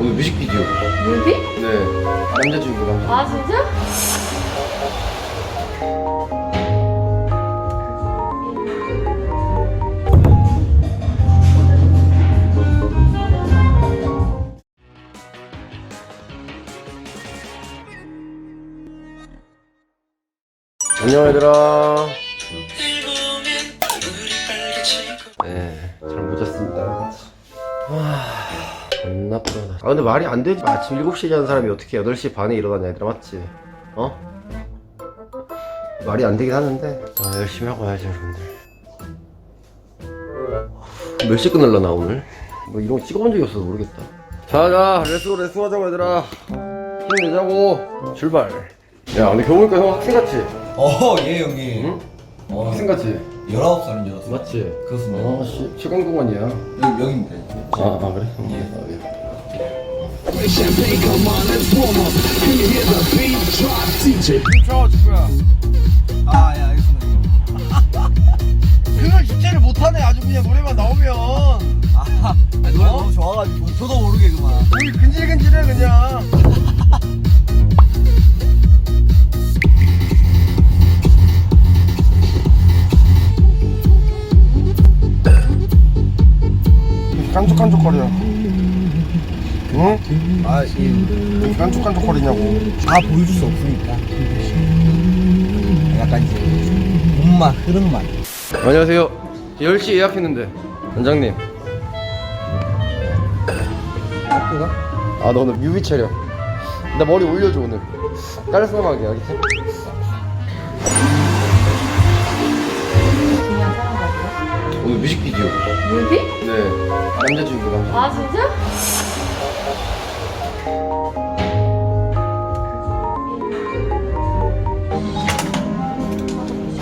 오늘 뮤직비디오. 뮤비? 네. 남자 주인공 남자. 아 진짜? 안녕 얘들아. 네, 잘 못 잤습니다. 와, 겁나 피곤하다. 아 근데 말이 안 되지. 아침 7시에 자는 사람이 어떻게 8시 반에 일어나냐 얘들아 맞지? 어? 말이 안 되긴 하는데 아, 열심히 하고 와야지 여러분들. 몇 시 끝날라나 오늘? 뭐 이런 거 찍어본 적이 없어서 모르겠다. 자자 레스고 레스고 하자고 얘들아. 힘내자고. 출발. 야 근데 겨우 보니까 형 학생 같지? 어, 예, 형님. 응? 어, 학생 같지? 19살인 줄 알았어. 맞지? 그렇습니다. 아, 씨, 최강동원이야. 여기, 여기입니다. 아, 아 그래? 아, 예. 아, 예, 알겠습니다. 그걸 주체를 못하네 아주 그냥 노래만 나오면 아, 노래 너무 좋아가지고, 저도 모르게 그만. 우리 근질근질해 그냥 깐족깐족거려 응? 아, 예. 왜 깐족깐족거리냐고 다 보여줄 수 없으니까. 약간 이제, 몸만, 흐름만. 안녕하세요 10시 예약했는데 원장님 학교가? 아 너 오늘 뮤비 촬영 나 머리 올려줘 오늘 깔끔하게 알겠지? 오늘 뮤직비디오 뮤비? 네 남자 주인공 남자 아 진짜?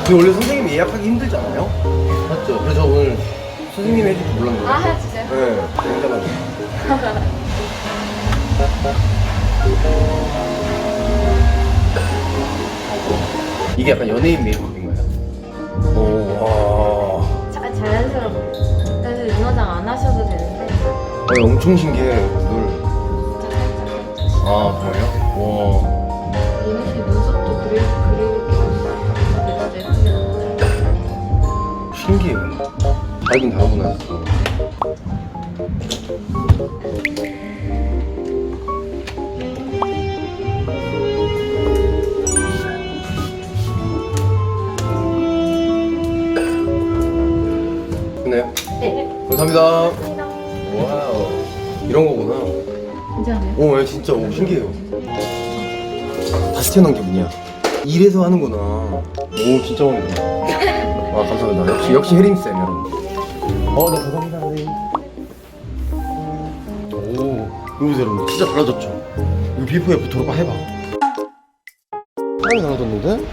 그 원래 선생님이 예약하기 힘들지 않아요? 맞죠? 그래서 오늘 선생님이 해줄 줄 몰랐는데 아 진짜? 네 굉장하죠 이게 약간 연예인 메이크업인가요? 오 어, 엄청 신기해 눈. 아 뭐예요? 와 이미지 눈썹도 그릴 그리고 되게 예쁘게 나왔어요. 신기해요 다르긴 다르구나 진짜. 끝나요? 네. 감사합니다 이런 거구나 괜찮아요? 오, 예, 진짜 오, 신기해요. 다시 태어난 기분이야. 이래서 하는구나. 오, 진짜 오네요. 와, 감사합니다. 역시, 역시 혜림 쌤, 여러분. 어, 네, 감사합니다, 선생님. 오, 이거 보세요, 여러분. 진짜 달라졌죠? 이거 비포 애프터 들어봐 해봐. 많이 달라졌는데?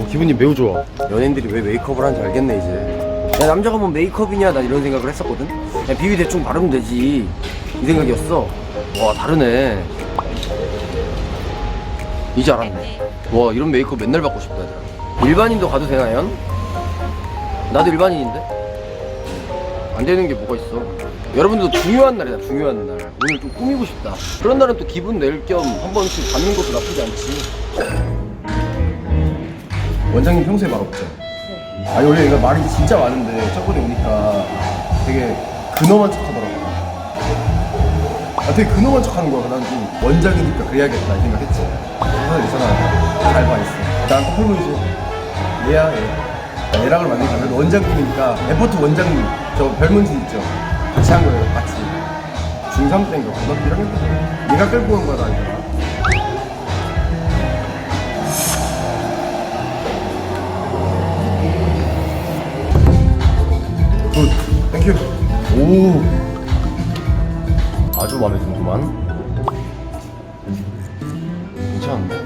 어, 기분이 매우 좋아. 연예인들이 왜 메이크업을 하는지 알겠네, 이제. 야, 남자가 뭐 메이크업이냐, 난 이런 생각을 했었거든? 야, 비비 대충 바르면 되지. 이 생각이었어. 와, 다르네. 이제 알았네. 와, 이런 메이크업 맨날 받고 싶다, 얘들아. 일반인도 가도 되나요? 나도 일반인인데? 안 되는 게 뭐가 있어. 여러분들도 중요한 날이다, 중요한 날. 오늘 좀 꾸미고 싶다. 그런 날은 또 기분 낼 겸 한 번씩 받는 것도 나쁘지 않지. 원장님 평소에 말 없죠? 아니 원래 얘가 말이 진짜 많은데 저번에 오니까 되게 근엄한 척 하더라고 아 되게 근엄한 척 하는 거야. 난 좀 원장이니까 그래야겠다 이 생각했지. 그래서 괜찮아 잘 봐있어. 난 커플 보이지. 얘야 얘. 얘랑을 만나니까 원장님이니까 에포트 원장님 저 별문진 있죠? 같이 한 거예요 같이. 중3 때인가 고등학교 1학년 때? 얘가 끌고 온 거다 이거 마음에 든구만 괜찮은데?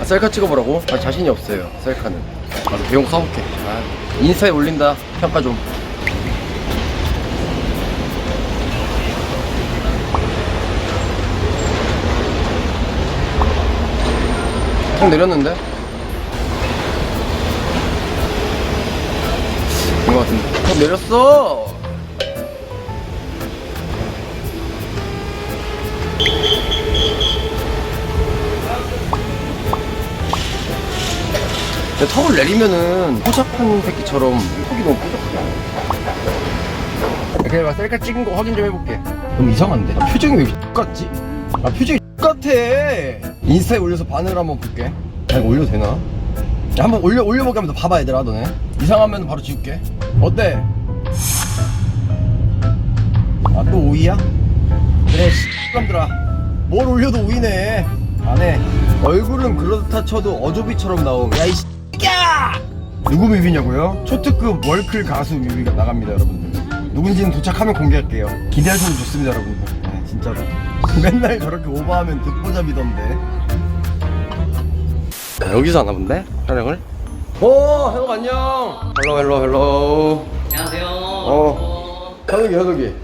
아, 셀카 찍어보라고? 아 자신이 없어요 셀카는 나도 배운 거 사볼게 아, 인스타에 올린다 평가 좀통 내렸는데? 것 같은데. 턱 내렸어. 근데 턱을 내리면은 포착한 새끼처럼 턱이 너무 뾰족하게 안 돼. 그냥 막 셀카 찍은 거 확인 좀 해볼게. 너무 이상한데? 아, 표정이 왜 X같지? 아 표정이 X같아. 인스타에 올려서 반응을 한번 볼게. 야 이거 올려도 되나? 야, 한번 올려 올려볼게 한번 봐봐 얘들아 너네. 이상하면 바로 지울게. 어때? 아 또 오이야? 그래 씨감들아 뭘 올려도 오이네 안해 얼굴은 그렇다 쳐도 어조비처럼 나옴 야이 씨야 누구 뮤비냐고요? 초특급 월클 가수 뮤비가 나갑니다 여러분들 누군지는 도착하면 공개할게요 기대하셔도 좋습니다 여러분들 네, 진짜로 맨날 저렇게 오버하면 듣보잡이던데 여기서 하나 본데? 촬영을? 오 현욱 안녕. 헬로 헬로 헬로. 안녕하세요. 어. 현욱이 현욱이.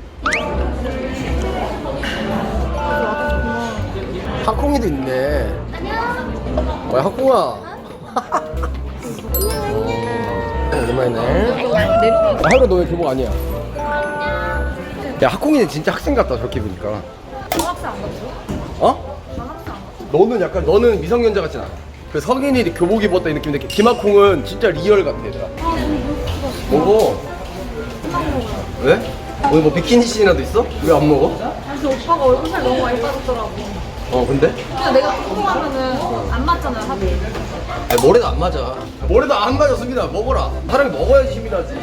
학콩이도 있네. 안녕. 어 학콩아? 어, 오랜만이네 아, 하루 너왜 교복 아니야? 야 학콩이는 진짜 학생 같다 저렇게 보니까. 장학생 안 갔어? 어? 장학생 안 갔어? 너는 약간 너는 미성년자 같진 않아 그 성인이 교복 입었다 이 느낌인데 김학콩은 진짜 리얼 같아 얘들아 먹어 왜? 오늘 뭐 비키니 씬이라도 있어? 왜 안 먹어? 사실 오빠가 얼굴 살 너무 많이 빠졌더라고. 어 근데? 근데 내가 통통하면은 안 맞잖아요, 합이. 아니, 뭐래도 안 맞아. 뭐래도 안 맞았습니다. 먹어라. 사람이 먹어야지 힘이 나지.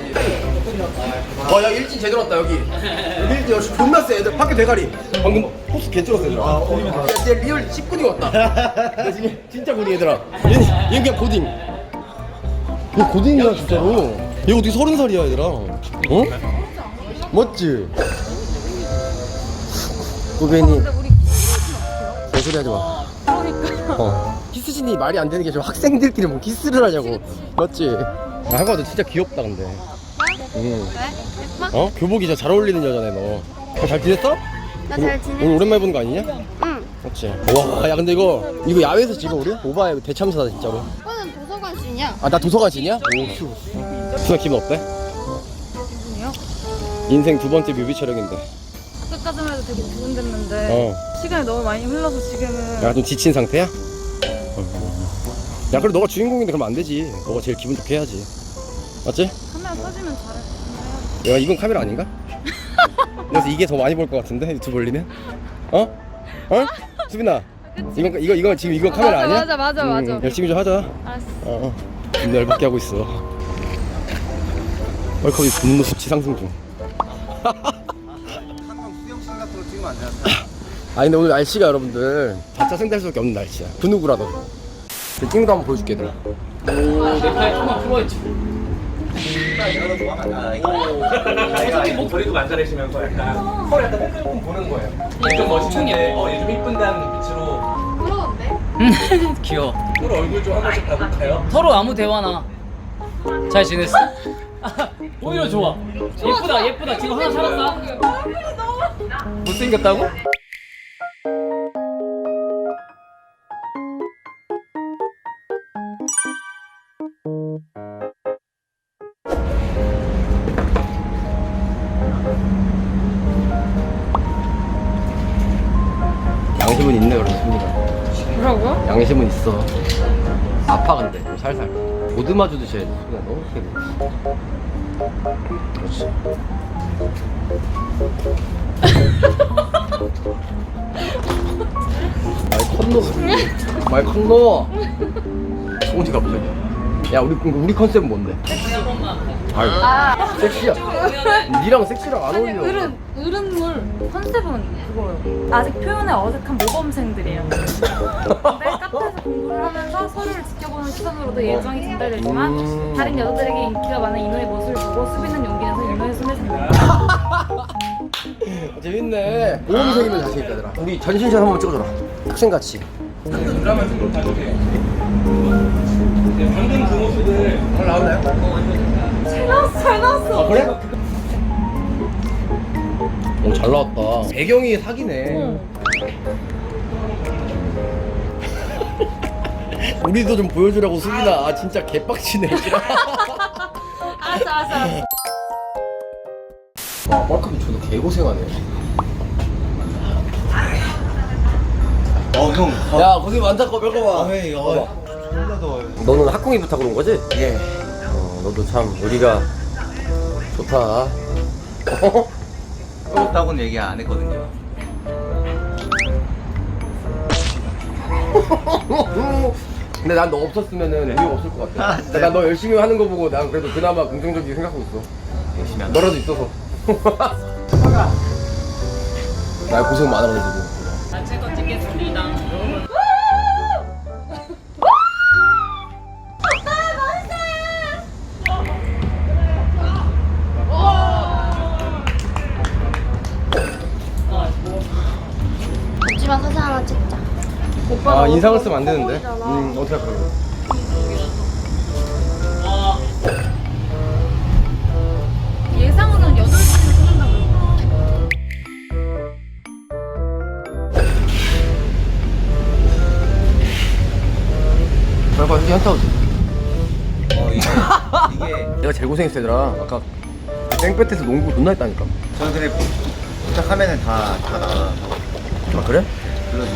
와, 야, 일진 제대로 왔다, 여기. 여기 일진 역시 존나 세, 애들. 밖에 대가리. 방금 포스 개쩔었어, 얘들아. 야, 진짜 리얼 10군이 왔다. 야, 지금 진짜 고딩, 얘들아. 얘는, 얘는 그냥 고딩. 얘 고딩이야, 진짜로. 얘 어떻게 서른 살이야, 얘들아. 어? 멋지? 고베니. 근데 우리 개소리 하지 마. 그러니까. 어. 키스신이 말이 안 되는 게좀 학생들끼리 뭐 키스를 하냐고. 맞지? 아, 한가 너 진짜 귀엽다 근데. 응. 왜? 예뻐? 어? 교복이 진짜 잘 어울리는 여자네 너. 어, 잘 지냈어? 나 잘 지내. 오늘 오랜만에 보는 거 아니냐? 응. 맞지. 와, 야 근데 이거 이거 야외에서 찍어 우리? 오바야 이거 대참사다 진짜로. 오빠는 도서관 씬이야. 아나 도서관이냐? 오 휴. 수아 기분 어때? 기분이요? 인생 두 번째 뮤비 촬영인데. 끝까지만 해도 되게 두근댔는데 어. 시간이 너무 많이 흘러서 지금은 약간 좀 지친 상태야? 어. 야 그래 너가 주인공인데 그러면 안 되지. 너가 제일 기분 좋게 해야지. 맞지? 카메라 터지면 잘해. 야 이건 카메라 아닌가? 그래서 이게 더 많이 볼 것 같은데 유튜브 올리면? 어? 어? 수빈아 이거 이거 이거 지금 이거 카메라 맞아, 아니야? 맞아, 맞아, 맞아. 열심히 좀 하자 알았어. 어 열받게 하고 있어 헐컵이 분노 수치 상승 중 수영신 같은 거 찍으면 안 되나? 아니 근데 오늘 날씨가 여러분들 가짜 생달 수밖에 없는 날씨야 그 누구라도 찍는 거 한번 보여줄게 얘들아 내팔 조금 풀어야지. 솔직히 목소리도 만져내시면서 약간 헐 약간 뽕뽕 보는 거예요 좀 멋있는데 어, 얘좀 이쁜다는 눈빛으로 부러운데? 귀여워. 서로 얼굴 좀 한 번씩 봐볼까요? 서로 아무 대화나. 잘 지냈어? 오히려 좋아. 예쁘다, 예쁘다. 지금 하나 살았다. 못생겼다고? 있어. 아파 근데. 좀 살살. 보드마 주듯이 해야 돼 그냥 너무 크게. 그렇지. 많이 컸노 많이 컸노 소은이 갑자기 야 우리 우리 컨셉은 뭔데? 아 섹시야 니랑 섹시랑 안 어울려 으른 으른물 컨셉은 그거예요. 아직 표현에 어색한 모범생들이에요. 근데 카페에서 공부를 하면서 서로를 지켜보는 시선으로도 예정이 전달되지만 음. 다른 여자들에게 인기가 많은 인호의 모습을 보고 수비는 용기 내서 인호의 손에 잡는다. 재밌네 모범생이면 자신 있다 얘들아 우리 전신샷 한번 찍어줘라 학생같이 드라마에서 좀 봐주세요 네, 방금 그 모습을 잘 나왔나요? 잘 나왔어, 잘 나왔어. 아 그래? 오 잘 나왔다. 배경이 사기네. 우리도 좀 보여주라고 수빈아. 아 진짜 개빡치네. 알았어 알았어 알았어. 아 마크비 저도 개고생하네. 어 형 야 고생 많다 거 별거 봐. 아이 어. 존나 더워요 너는 학공이부터 그런 거지? 예. 어, 너도 참 우리가 좋다. 부럽다고는 얘기 안 했거든요 근데 난 너 없었으면은 이유 없을 것 같아. 아, 진짜요? 난 너 열심히 하는 거 보고 난 그래도 그나마 긍정적이게 생각하고 있어. 열심히 한다 너라도 있어서. 나 고생 많아가지고 단체도 찍겠습니다. 아 인상을 쓰면 안 되는데. 음 어떻게 할까 그럼 예상으로는 8시에 끝난다고 그랬어 별거 아니게 한타고 어 이게 이게 내가 제일 고생했어 얘들아. 아까 땡볕에서 농구 존나 했다니까. 저는 근데 부탁하면은 다 다 나와. 아 그래? 그러지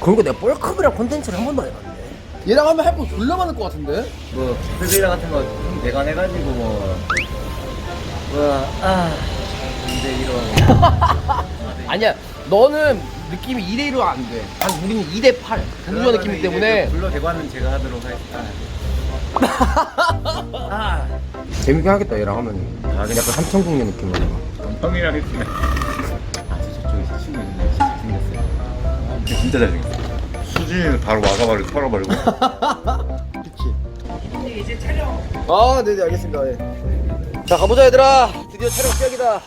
그러니까 내가 볼컵이랑 콘텐츠를 한 번도 안 해봤네. 얘랑 하면 할 거 졸라 많을 것 같은데? 뭐 플레이라 같은 거좀 대관해가지고 뭐. 뭐아 근데 이런. 아니야 너는 느낌이 2대 1로 안돼. 한 우리는 2대 8 동주와 느낌이기 때문에. 불러 대관은 제가 하도록 하겠습니다. 아. 재밌게 하겠다 얘랑 하면. 약간 삼천국녀 느낌으로. 형이랑 했으면 진짜 잘생겼어요 수진이는 바로 와가바를 털어버리고. 아 네네 알겠습니다. 예. 자 가보자 얘들아. 드디어 촬영 시작이다